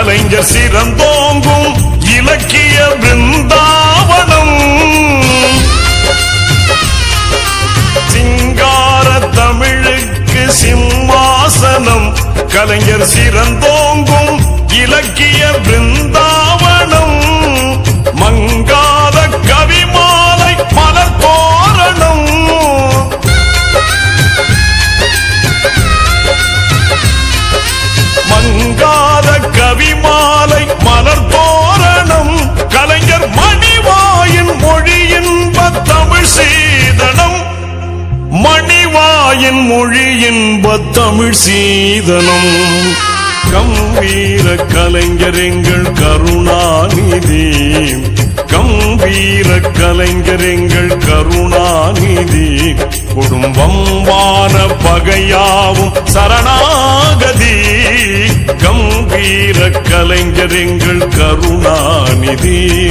கலைஞர் சிறந்தோங்கும் இலக்கிய பிருந்தாவனம் சிங்கார தமிழுக்கு சிம்மாசனம். கலைஞர் சிறந்தோங்கும் தாயின் மொழியின் பத்தமிழ் சீதனம். கம்பீர கலைஞர் எங்கள் கருணாநிதி. கம்பீர கலைஞர் எங்கள் கருணாநிதி. குடும்பம்பான பகையாவும் சரணாகதி. கம்பீர கலைஞர் எங்கள் கருணாநிதி.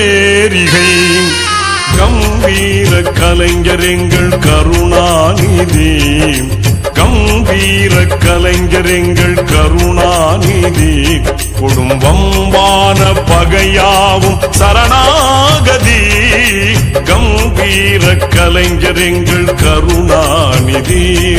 ஜெயபேரிகை கம்பீர கலைஞர் எங்கள் கருணாநிதி. கம்பீர கலைஞர் எங்கள் கருணாநிதி. குடும்பம்பான பகையாவும் சரணாகதி. கம்பீர கலைஞர் எங்கள் கருணாநிதி.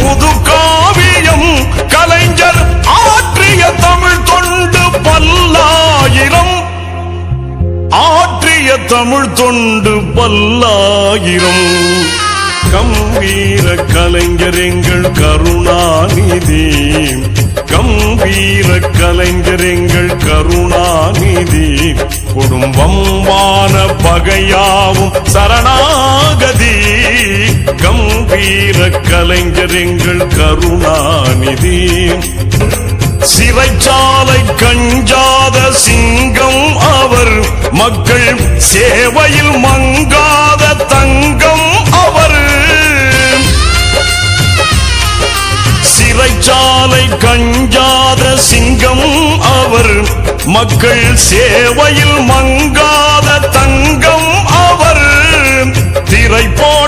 புது காவியம் கலைஞர் ஆற்றிய தமிழ் தொண்டு பல்லாயிரம். ஆற்றிய தமிழ் தொண்டு பல்லாயிரம். கம்பீர கலைஞர் எங்கள் கருணாநிதி. வீர கலைஞர் எங்கள் கருணாநிதி. குடும்பம் வான பகையாவும் சரணாகதி. கம்பீர கலைஞர் எங்கள் கருணாநிதி. சிறைச்சாலை கஞ்சாத சிங்கம் அவர். மக்கள் சேவையில் மங்கா கவலை கஞ்சாத சிங்கம் அவர். மக்கள் சேவையில் மங்காத தங்கம் அவர். திரைப்போ